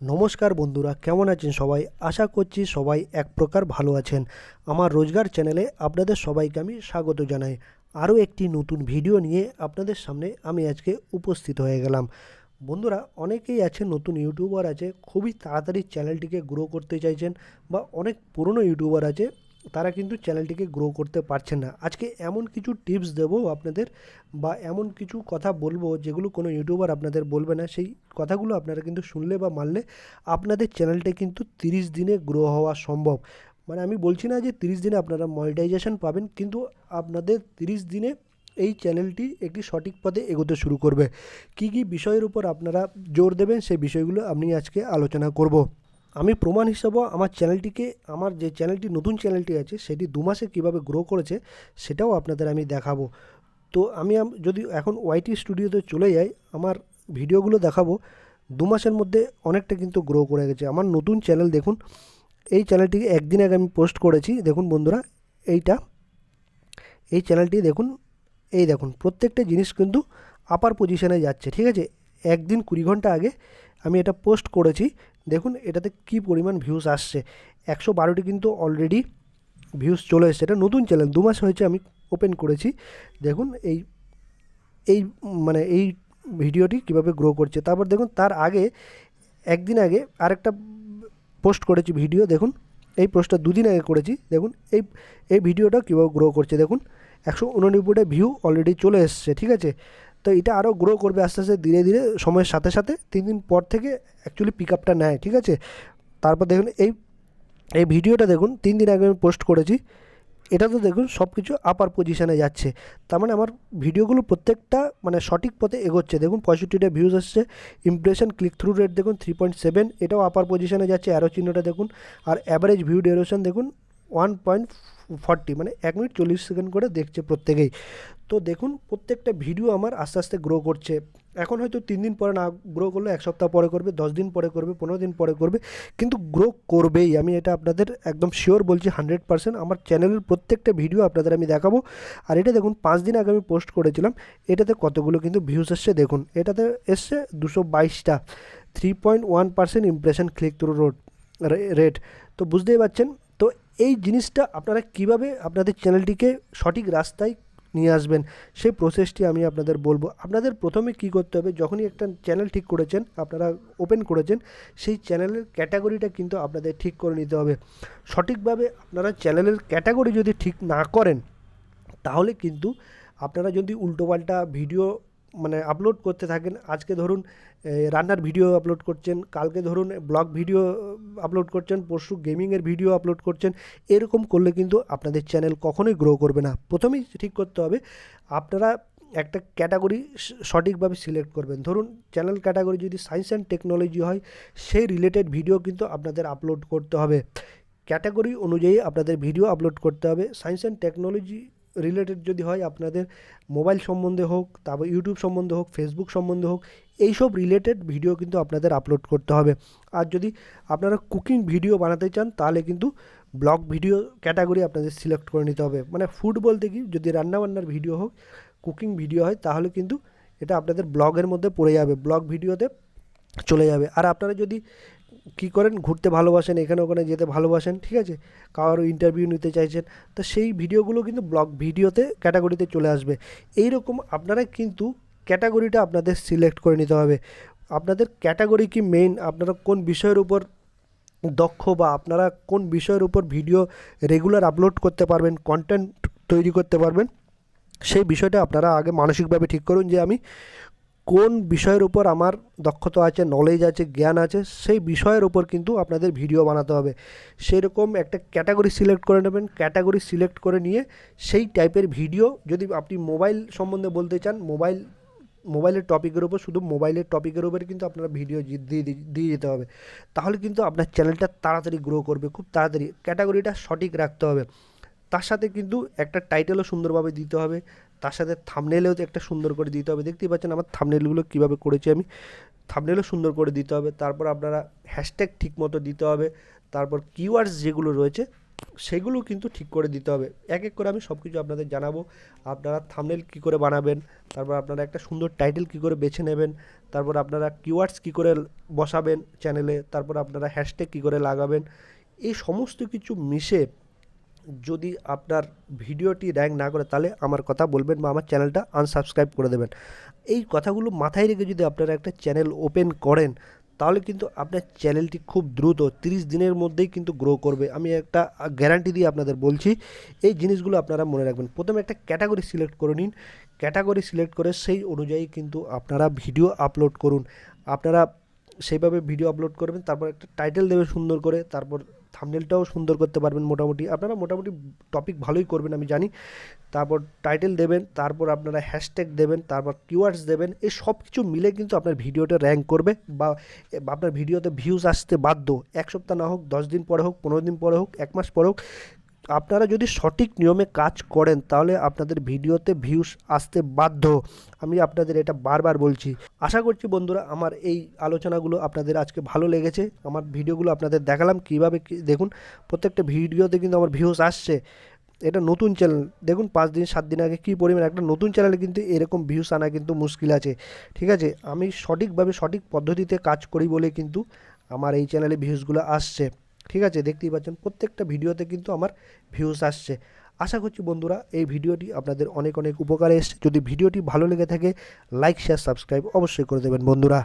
নমস্কার বন্ধুরা, কেমন আছেন সবাই? আশা করছি সবাই এক প্রকার ভালো আছেন। আমার রোজগার চ্যানেলে আপনাদের সবাইকে আমি স্বাগত জানাই। আরও একটি নতুন ভিডিও নিয়ে আপনাদের সামনে আমি আজকে উপস্থিত হয়ে গেলাম। বন্ধুরা, অনেকেই আছে নতুন ইউটিউবার আছে, খুবই তাড়াতাড়ি চ্যানেলটিকে গ্রো করতে চাইছেন বা অনেক পুরনো ইউটিউবার আছে তারা কিন্তু চ্যানেলটিকে গ্রো করতে পারছেন না। আজকে এমন কিছু টিপস দেবো আপনাদের বা এমন কিছু কথা বলব যেগুলো কোনো ইউটিউবার আপনাদের বলবে না। সেই কথাগুলো আপনারা কিন্তু শুনলে বা মানলে আপনাদের চ্যানেলটা কিন্তু তিরিশ দিনে গ্রো হওয়া সম্ভব। মানে আমি বলছি না যে তিরিশ দিনে আপনারা মনিটাইজেশন পাবেন, কিন্তু আপনাদের তিরিশ দিনে এই চ্যানেলটি একটি সঠিক পথে এগোতে শুরু করবে। কি কি বিষয়ের উপর আপনারা জোর দেবেন সেই বিষয়গুলো আমি আজকে আলোচনা করব। আমি প্রমাণ হিসাবেও আমার চ্যানেলটিকে, আমার যে চ্যানেলটি নতুন চ্যানেলটি আছে, সেটি দু মাসে কীভাবে গ্রো করেছে, সেটাও আপনাদের আমি দেখাবো। তো আমি যদি এখন ওয়াইটি স্টুডিওতে চলে যাই, আমার ভিডিওগুলো দেখাবো, দু মাসের মধ্যে অনেকটা কিন্তু গ্রো করে গেছে। আমার নতুন চ্যানেল দেখুন, এই চ্যানেলটিকে একদিন আগে আমি পোস্ট করেছি, দেখুন বন্ধুরা, এইটা, এই চ্যানেলটি দেখুন, এই দেখুন, প্রত্যেকটা জিনিস কিন্তু আপার পজিশনে যাচ্ছে, ঠিক আছে? একদিন কুড়ি ঘণ্টা আগে আমি এটা পোস্ট করেছি দেখুন, এটাতে কি পরিমাণ ভিউজ আসছে? একশো বারোটি কিন্তু অলরেডি ভিউজ চলে এসেছে। এটা নতুন চ্যানেল দু মাস হয়েছে আমি ওপেন করেছি। দেখুন, এই এই মানে এই ভিডিওটি কীভাবে গ্রো করছে। তারপর দেখুন, তার আগে, একদিন আগে আরেকটা পোস্ট করেছি ভিডিও দেখুন, এই পোস্টটা দুদিন আগে করেছি। দেখুন, এই এই ভিডিওটা কীভাবে গ্রো করছে, দেখুন, একশো উননব্বইটা ভিউ অলরেডি চলে এসছে, ঠিক আছে? তো এটা আরও গ্রো করবে আস্তে আস্তে, ধীরে ধীরে, সময়ের সাথে সাথে। তিন দিন পর থেকে অ্যাকচুয়ালি পিক আপটা নেয়, ঠিক আছে? তারপর দেখুন, এই এই ভিডিওটা দেখুন, তিন দিন আগে আমি পোস্ট করেছি। এটা তো দেখুন সব কিছু আপার পজিশানে যাচ্ছে। তার মানে আমার ভিডিওগুলো প্রত্যেকটা মানে সঠিক পথে এগোচ্ছে। দেখুন, পঁয়ষট্টিটা ভিউজ আসছে। ইমপ্রেশন ক্লিক থ্রু রেট দেখুন থ্রি পয়েন্ট সেভেন এটাও আপার পজিশানে যাচ্ছে অ্যারো চিহ্নটা দেখুন। আর অ্যাভারেজ ভিউ ডিউরেশন দেখুন ওয়ান পয়েন্ট ফর্টি মানে এক মিনিট চল্লিশ সেকেন্ড করে দেখছে প্রত্যেকেই। তো দেখুন, প্রত্যেকটা ভিডিও আমার আস্তে আস্তে গ্রো করছে। এখন হয়তো তিন দিন পরে না গ্রো করলে, এক সপ্তাহ পরে করবে, দশ দিন পরে করবে, পনেরো দিন পরে করবে, কিন্তু গ্রো করবেই। আমি এটা আপনাদের একদম শিওর বলছি হান্ড্রেড পার্সেন্ট আমার চ্যানেলের প্রত্যেকটা ভিডিও আপনাদের আমি দেখাবো। আর এটা দেখুন, পাঁচ দিন আগে আমি পোস্ট করেছিলাম। এটাতে কতগুলো কিন্তু ভিউজ এসছে দেখুন। এটাতে এসছে দুশো বাইশটা। Three point one percent impression click through road rate তো বুঝতেই পারছেন এই জিনিসটা আপনারা কীভাবে আপনাদের চ্যানেলটিকে সঠিক রাস্তায় নিয়ে আসবেন, সেই প্রসেসটি আমি আপনাদের বলব। আপনাদের প্রথমে কি করতে হবে, যখনই একটা চ্যানেল ঠিক করেছেন, আপনারা ওপেন করেছেন, সেই চ্যানেলের ক্যাটাগরিটা কিন্তু আপনাদের ঠিক করে নিতে হবে। সঠিকভাবে আপনারা চ্যানেলের ক্যাটাগরি যদি ঠিক না করেন, তাহলে কিন্তু আপনারা যদি উল্টোপাল্টা ভিডিও মানে আপলোড করতে থাকেন। আজকে ধরুন রান্নার ভিডিও আপলোড করছেন, কালকে ধরুন ব্লগ ভিডিও আপলোড করছেন, পরশু গেমিংয়ের ভিডিও আপলোড করছেন, এরকম করলে কিন্তু আপনাদের চ্যানেল কখনোই গ্রো করবে না। প্রথমেই ঠিক করতে হবে, আপনারা একটা ক্যাটাগরি সঠিকভাবে সিলেক্ট করবেন। ধরুন চ্যানেল ক্যাটাগরি যদি সায়েন্স অ্যান্ড টেকনোলজি হয়, সেই রিলেটেড ভিডিও কিন্তু আপনাদের আপলোড করতে হবে। ক্যাটাগরি অনুযায়ী আপনাদের ভিডিও আপলোড করতে হবে। সায়েন্স অ্যান্ড টেকনোলজি রিলেটেড যদি হয় আপনাদের মোবাইল সম্বন্ধে হোক, তারপর ইউটিউব সম্বন্ধে হোক ফেসবুক সম্বন্ধে হোক, এইসব রিলেটেড ভিডিও কিন্তু আপনাদের আপলোড করতে হবে। আর যদি আপনারা কুকিং ভিডিও বানাতে চান, তাহলে কিন্তু ব্লগ ভিডিও ক্যাটাগরি আপনাদের সিলেক্ট করে নিতে হবে। মানে ফুড বলতে কি, যদি রান্নাবান্নার ভিডিও হোক কুকিং ভিডিও হয়, তাহলে কিন্তু এটা আপনাদের ব্লগের মধ্যে পড়ে যাবে ব্লগ ভিডিওতে চলে যাবে। আর আপনারা যদি কী করেন? ঘুরতে ভালোবাসেন, এখানে ওখানে যেতে ভালোবাসেন, ঠিক আছে? কারও ইন্টারভিউ নিতে চাইছেন। তো সেই ভিডিওগুলো কিন্তু ব্লগ ভিডিওতে ক্যাটাগরিতে চলে আসবে। এই রকম আপনারা কিন্তু ক্যাটাগরিটা আপনাদের সিলেক্ট করে নিতে হবে। আপনাদের ক্যাটাগরি কি মেইন আপনারা কোন বিষয়ের উপর দক্ষ বা আপনারা কোন বিষয়ের উপর ভিডিও রেগুলার আপলোড করতে পারবেন কন্টেন্ট তৈরি করতে পারবেন, সেই বিষয়টা আপনারা আগে মানসিকভাবে ঠিক করুন যে আমি কোন বিষয়ের উপর আমার দক্ষতা আছে নলেজ আছে, জ্ঞান আছে, সেই বিষয়ের উপর কিন্তু আপনাদের ভিডিও বানাতে হবে। সেই রকম একটা ক্যাটাগরি সিলেক্ট করে নেবেন ক্যাটাগরি সিলেক্ট করে নিয়ে সেই টাইপের ভিডিও যদি আপনি মোবাইল সম্বন্ধে বলতে চান মোবাইল মোবাইলের টপিকের উপর, শুধু মোবাইলের টপিকের উপরে কিন্তু আপনারা ভিডিও দিয়ে দিয়ে যেতে হবে। তাহলে কিন্তু আপনার চ্যানেলটা তাড়াতাড়ি গ্রো করবে, খুব তাড়াতাড়ি। ক্যাটাগরিটা সঠিক রাখতে হবে। তার সাথে কিন্তু একটা টাইটেলও সুন্দরভাবে দিতে হবে। তার সাথে থামনেলেও একটা সুন্দর করে দিতে হবে, দেখতেই পাচ্ছেন আমার থামনেলগুলো কীভাবে করেছি আমি। থামনেলও সুন্দর করে দিতে হবে, তারপর আপনারা হ্যাশট্যাগ ঠিক মতো দিতে হবে, তারপর কিওয়ার্ডস যেগুলো রয়েছে, সেগুলো কিন্তু ঠিক করে দিতে হবে। এক এক করে আমি সব কিছু আপনাদের জানাব, আপনারা থামনেল কী করে বানাবেন, তারপর আপনারা একটা সুন্দর টাইটেল কী করে বেছে নেবেন, তারপর আপনারা কিওয়ার্ডস কী করে বসাবেন চ্যানেলে তারপর আপনারা হ্যাশট্যাগ কী করে লাগাবেন, এই সমস্ত কিছু মিশে যদি আপনার ভিডিওটি র্যাঙ্ক না করে, তাহলে আমার কথা বলবেন বা আমার চ্যানেলটা আনসাবস্ক্রাইব করে দেবেন। এই কথাগুলো মাথায় রেখে যদি আপনারা একটা চ্যানেল ওপেন করেন, তাহলে কিন্তু আপনার চ্যানেলটি খুব দ্রুত তিরিশ দিনের মধ্যেই কিন্তু গ্রো করবে। আমি একটা গ্যারান্টি দিয়ে আপনাদের বলছি, এই জিনিসগুলো আপনারা মনে রাখবেন। প্রথমে একটা ক্যাটাগরি সিলেক্ট করে নিন। ক্যাটাগরি সিলেক্ট করে সেই অনুযায়ী কিন্তু আপনারা ভিডিও আপলোড করুন। আপনারা সেইভাবে ভিডিও আপলোড করবেন, তারপর একটা টাইটেল দেবে সুন্দর করে, তারপর থামনেলটাও সুন্দর করতে পারবেন মোটামুটি। আপনারা মোটামুটি টপিক ভালোই করবেন, আমি জানি। তারপর টাইটেল দেবেন, তারপর আপনারা হ্যাশট্যাগ দেবেন, তারপর কিওয়ার্ডস দেবেন এই সব কিছু মিলে কিন্তু আপনার ভিডিওটা র্যাঙ্ক করবে বা আপনার ভিডিওতে ভিউজ আসতে বাধ্য। এক সপ্তাহ না হোক, দশ দিন পরে হোক, পনেরো দিন পরে হোক, এক মাস পরে হোক আপনারা যদি সঠিক নিয়মে কাজ করেন, তাহলে আপনাদের ভিডিওতে ভিউস আসতে বাধ্য। আমি আপনাদের এটা বারবার বলছি। আশা করছি বন্ধুরা, আমার এই আলোচনাগুলো আপনাদের আজকে ভালো লেগেছে। আমার ভিডিওগুলো আপনাদের দেখালাম কীভাবে দেখুন, প্রত্যেকটা ভিডিওতে কিন্তু আমার ভিউস আসছে। এটা নতুন চ্যানেল দেখুন, পাঁচ দিন, সাত দিন আগে কী পরিমাণ একটা নতুন চ্যানেলে কিন্তু এরকম ভিউস আনা কিন্তু মুশকিল আছে। ঠিক আছে? আমি সঠিকভাবে সঠিক পদ্ধতিতে কাজ করি বলে কিন্তু আমার এই চ্যানেলে ভিউসগুলো আসছে। ঠিক আছে, দেখতেই পাচ্ছেন প্রত্যেকটা ভিডিওতে কিন্তু আমার ভিউজ আসছে। আশা করছি বন্ধুরা এই ভিডিওটি আপনাদের অনেক অনেক উপকারে এসছে। যদি ভিডিওটি ভালো লেগে থাকে লাইক শেয়ার সাবস্ক্রাইব অবশ্যই করে দেবেন বন্ধুরা।